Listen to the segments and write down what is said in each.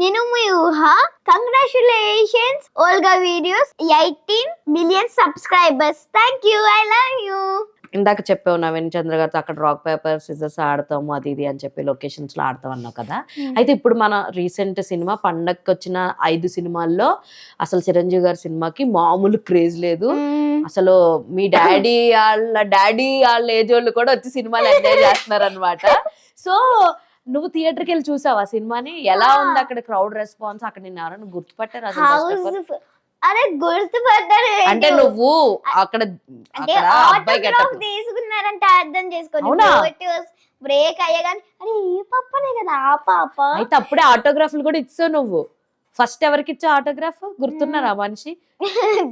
నేను మీ ఊహ. Congratulations Olga videos eighteen million subscribers thank you I love you ఇందాక చెప్పావు నవీన్ చంద్ర గారితో అక్కడ రాక్ పేపర్ సిజర్స్ ఆడతాము అది ఇది అని చెప్పి లొకేషన్స్లో ఆడతాం అన్నావు కదా. అయితే ఇప్పుడు మన రీసెంట్ సినిమా పండగకి వచ్చిన ఐదు సినిమాల్లో అసలు చిరంజీవి గారి సినిమాకి మామూలు క్రేజ్ లేదు. అసలు మీ డాడీ వాళ్ళ డాడీ వాళ్ళ ఏజ్ వాళ్ళు కూడా వచ్చి సినిమాలు ఎంజాయ్ చేస్తున్నారు అనమాట సో నువ్వు థియేటర్కి వెళ్ళి చూసావా సినిమాని? ఎలా. ఉంది అక్కడ క్రౌడ్ రెస్పాన్స్? అక్కడ నిన్ను ఎవరైనా గుర్తుపట్టారు అసలు అరే గుర్తుపడ్డారు అంటే నువ్వు అక్కడ ఆటోగ్రాఫ్ తీసుకున్నారంటే అర్థం చేసుకోండి. బ్రేక్ అయ్యగానే అరే ఈ పాపనే కదా ఆ పాప. అయితే అప్పుడే ఆటోగ్రాఫ్లు కూడా ఇచ్చావు నువ్వు. ఫస్ట్ ఎవరికి ఇచ్చావు ఆటోగ్రాఫ్? గుర్తున్నారా మనిషి?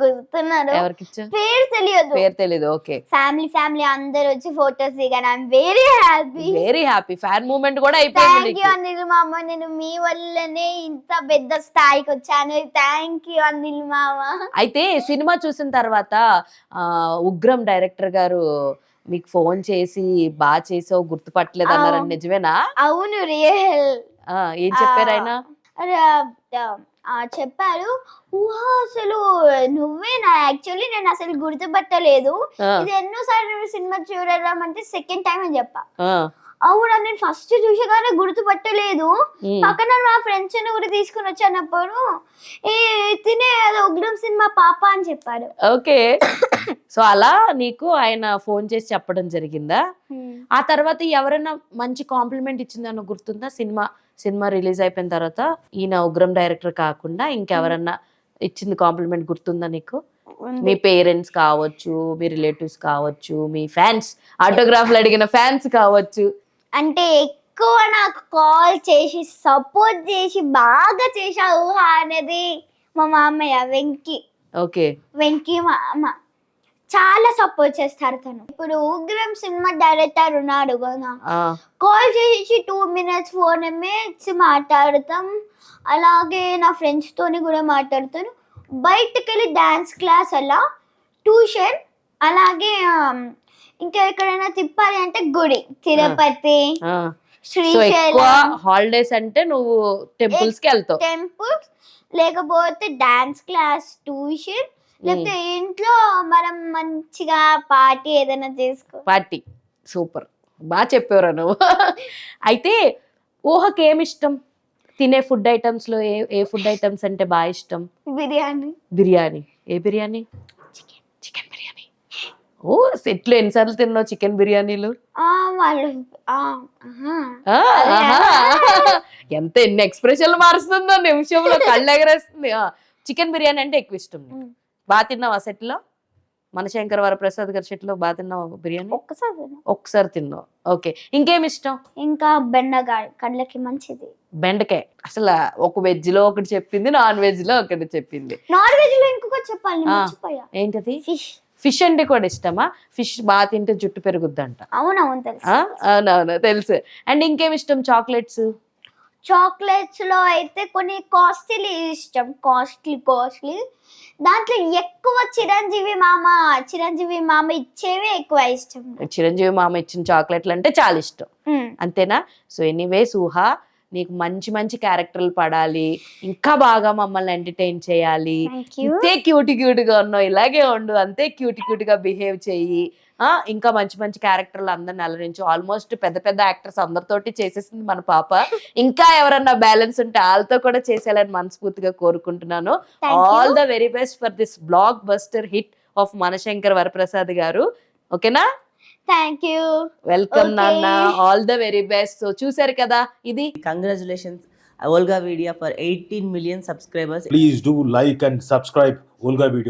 గుర్తున్నారు. ఎవరికి ఇచ్చావు పేరు తెలియదు. పేరు తెలీదు ఓకే. ఫ్యామిలీ ఫ్యామిలీ అందరు వచ్చి ఫోటోస్ దిగాను I'm very happy very happy fan moment కూడా అయిపోయింది థ్యాంక్ యూ నీకు. అనిల్ మామ. నేను మీ వల్లనే ఇంత పెద్ద స్థాయికి వచ్చాను. థ్యాంక్ యూ అనిల్ మామ. అయితే సినిమా చూసిన తర్వాత ఉగ్రం డైరెక్టర్ గారు మీకు ఫోన్ చేసి బాగా చేసావు గుర్తుపట్టలేదు అన్నారని. నిజమేనా? అవును రియల్ ఏం చెప్పారు ఆయన? చెప్పారు. ఊహా అసలు నువ్వే నా యాక్చువల్లీ నేను అసలు గుర్తుపట్టలేదు. ఇది ఎన్నోసార్లు సినిమా చూడడం అంటే సెకండ్ టైం అని చెప్పా. అవునా నేను ఫస్ట్ చూసేగానే గుర్తుపట్టలేదు. పక్కన మా ఫ్రెండ్స్ కూడా తీసుకుని వచ్చానప్పుడు ఏ తినే అది ఉగ్రం సినిమా పాప అని చెప్పారు. ఓకే. సో అలా నీకు ఆయన ఫోన్ చేసి చెప్పడం జరిగిందా? ఆ తర్వాత ఎవరైనా మంచి కాంప్లిమెంట్ ఇచ్చిందని గుర్తుందా సినిమా? సినిమా రిలీజ్ అయిపోయిన తర్వాత ఈయన ఉగ్రం డైరెక్టర్ కాకుండా ఇంకెవరన్నా ఇచ్చింది కాంప్లిమెంట్ గుర్తుందా నీకు? మీ పేరెంట్స్ కావచ్చు మీ రిలేటివ్స్ కావచ్చు మీ ఫ్యాన్స్ ఆటోగ్రాఫ్లు అడిగిన ఫ్యాన్స్ కావచ్చు. అంటే ఎక్కువ నాకు కాల్ చేసి సపోర్ట్ చేసి బాగా చేశావు అనేది మా మామయ్య వెంకీ. ఓకే. వెంకీ మామ చాలా సపోర్ట్ చేస్తారు తను. ఇప్పుడు ఉగ్రం సినిమా డైరెక్టర్ ఉన్నాడు కదా. కాల్ చేసి టూ మినిట్స్ ఫోర్ మినిట్స్ మాట్లాడతాం. అలాగే నా ఫ్రెండ్స్ తోని కూడా మాట్లాడతాను. బయటకు వెళ్ళి డాన్స్ క్లాస్ అలా ట్యూషన్ అలాగే ఇంకా ఎక్కడైనా తిప్పాలి అంటే గుడి తిరుపతి శ్రీశైలం. హాలిడేస్ అంటే నువ్వు టెంపుల్స్కి వెళ్తావు. టెంపుల్స్ లేకపోతే డాన్స్ క్లాస్ ట్యూషన్ లేకపోతే ఇంట్లో మనం మంచిగా పార్టీ ఏదైనా చేసుకో. పార్టీ. సూపర్. బాగా చెప్పావురా నువ్వు. అయితే ఊహకి ఏమి ఇష్టం? తినే ఫుడ్ ఐటమ్స్లో ఏ ఏ ఫుడ్ ఐటమ్స్ అంటే బాగా ఇష్టం? బిర్యానీ. బిర్యానీ. ఏ బిర్యానీ? చికెన్. చికెన్ బిర్యానీ. ఓ సెట్లు ఎన్నిసార్లు తిన్నావు చికెన్ బిర్యానీలు? వాళ్ళు. ఎంత ఎన్ని ఎక్స్ప్రెషన్లు మారుస్తుందో నిమిషంలో కళ్ళు ఎగరేస్తుంది. చికెన్ బిర్యానీ అంటే ఎక్కువ ఇష్టం. బాగా తిన్నావా సెట్లో? మనశంకర్ వరప్రసాద్ గారి సెట్లో బాగా తిన్నావా బిర్యానీ? ఒక్కసారి. ఒకసారి తిన్నావు? ఓకే. ఇంకేం ఇష్టం? ఇంకా బెండకాయ కళ్ళకి మంచిది. బెండకాయ. అసలు ఒక వెజ్లో ఒకటి చెప్పింది నాన్ వెజ్లో ఒకటి చెప్పింది. నాన్ వెజ్లో ఇంకొక చెప్పాలి నేను ఆ. మర్చిపోయా. ఏంటది? ఫిష్. ఫిష్ అంటే కూడా ఇష్టమా? ఫిష్ బాగా తింటే జుట్టు పెరుగుద్దంట. అవునవును తెలుసు? అవునవును తెలుసు. అండ్ ఇంకేం ఇష్టం? చాక్లెట్స్? చాక్లెట్స్లో అయితే కొన్ని కాస్ట్లీ ఇష్టం. కాస్ట్లీ కాస్ట్లీ దాంట్లో ఎక్కువ చిరంజీవి మామ చిరంజీవి మామ ఇచ్చేవే ఎక్కువ ఇష్టం. చిరంజీవి మామ ఇచ్చిన చాక్లెట్లు అంటే చాలా ఇష్టం. అంతేనా? సో ఎనీవే సుహా నీకు మంచి మంచి క్యారెక్టర్లు పడాలి ఇంకా బాగా మమ్మల్ని ఎంటర్టైన్ చేయాలి. ఇంతే క్యూట్ క్యూట్గా ఉన్నావు ఇలాగే ఉండు అంతే క్యూట్ క్యూట్గా బిహేవ్ చెయ్యి. ఆ ఇంకా మంచి మంచి క్యారెక్టర్లు అందరిని అలరించు. ఆల్మోస్ట్ పెద్ద పెద్ద యాక్టర్స్ అందరితోటి చేసేసింది మన పాప. ఇంకా ఎవరన్నా బ్యాలెన్స్ ఉంటే వాళ్ళతో కూడా చేసేయాలని మనస్ఫూర్తిగా కోరుకుంటున్నాను. All the very best for this blockbuster hit of Manashankar Varaprasad garu. ఓకేనా థ్యాంక్ యూ వెల్కమ్ నాన్న all the very best so చూసారు కదా ఇది congratulations Olga video for eighteen million subscribers please do like and subscribe Olga video